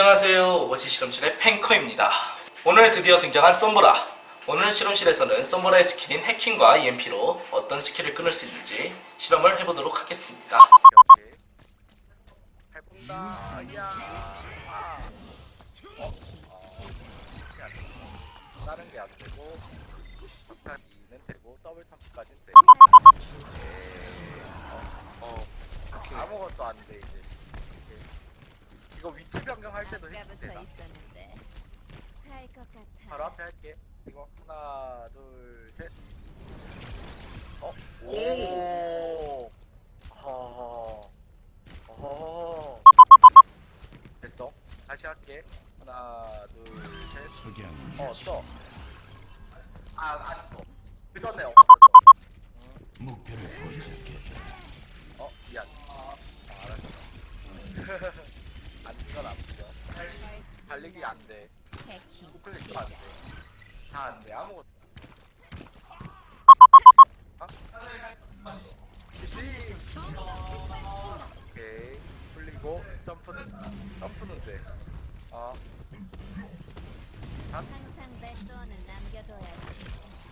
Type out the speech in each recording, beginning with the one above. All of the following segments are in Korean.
안녕하세요 오버워치 실험실의 팬커입니다 오늘 드디어 등장한 썸보라 오늘 실험실에서는 썸보라의 스킬인 해킹과 EMP로 어떤 스킬을 끊을 수 있는지 실험을 해보도록 하겠습니다 오케이. 해본다. 야. 아. 어? 야, 다른 게 안 되고 석탄 2는 되고 더블 참프까지는 돼. 오케이. 어, 어. 아무것도 안 돼 이제. 이거 위치 변경할 때도 아까부터 되나? 있었는데 살 것 같아. 바로 앞에 할게. 이거 하나, 둘, 셋. 어? 오. 허. 어. 됐어. 다시 할게. 하나, 둘, 셋. 어, 써. 아, 안 써. 그 전에 없어. 목표를 포착했다. 어, 미안. 아, 알았어. 안 이건 안 보여. 달리기 안 돼. 해킹 우클릭도 안 돼. 다 안 돼. 아무것도. 어? 시시. 오케이. 풀리고 점프는 점프는 돼. 어. 남겨둬야지.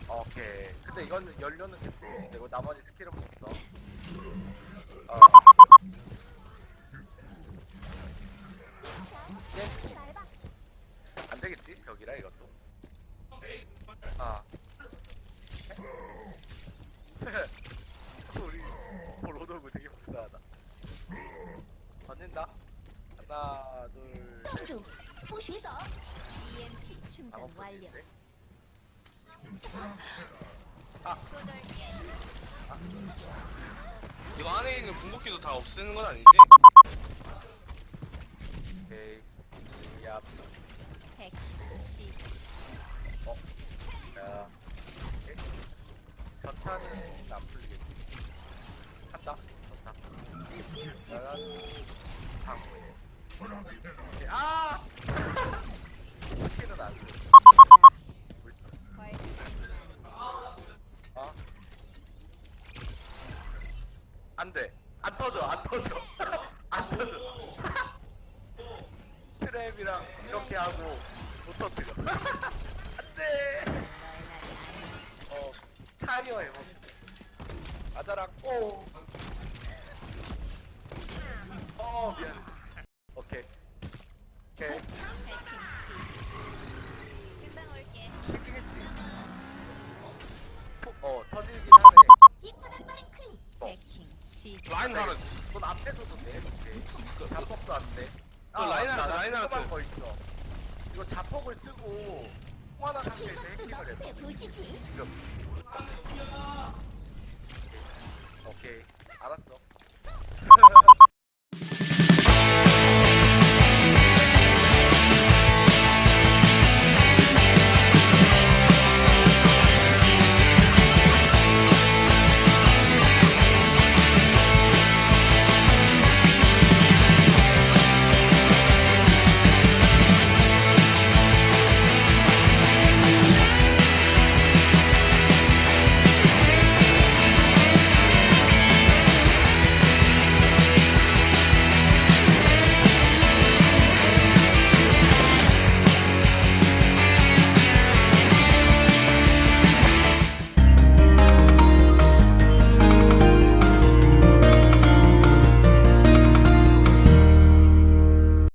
오케이. 근데 이건 연료는 계속 되고 나머지 스킬은 못 써. 어. 예. 안 되겠지? 벽이라 이것도. 아. 우리 로도구 되게 불쌍하다. 던진다. 하나, 둘, 셋. 住，不许走。EMP 아, 충전 완료. 없어지는데? 이거 안에 있는 궁극기도 다 없애는 건 아니지? 오케이. 야, 해킹 시작. 야. 오케이. 전차는 안 풀리겠지. 한다. 전차. 나간 아! 어? 터져. 트랩이랑 이렇게 하고. 오케이. 오케이. 해킹 시작. 금방 올게. 해킹했지. 어, 터지긴 하네. 해킹 시작. 라인 하르트 넌 앞에서도 돼. 오케이. 그 자폭도 안 돼. 그 라인 하르트, 라인 하르트. 조금만 더 있어. 이거 자폭을 쓰고 통화나 상태에서 해킹을 해. 보시지. 지금.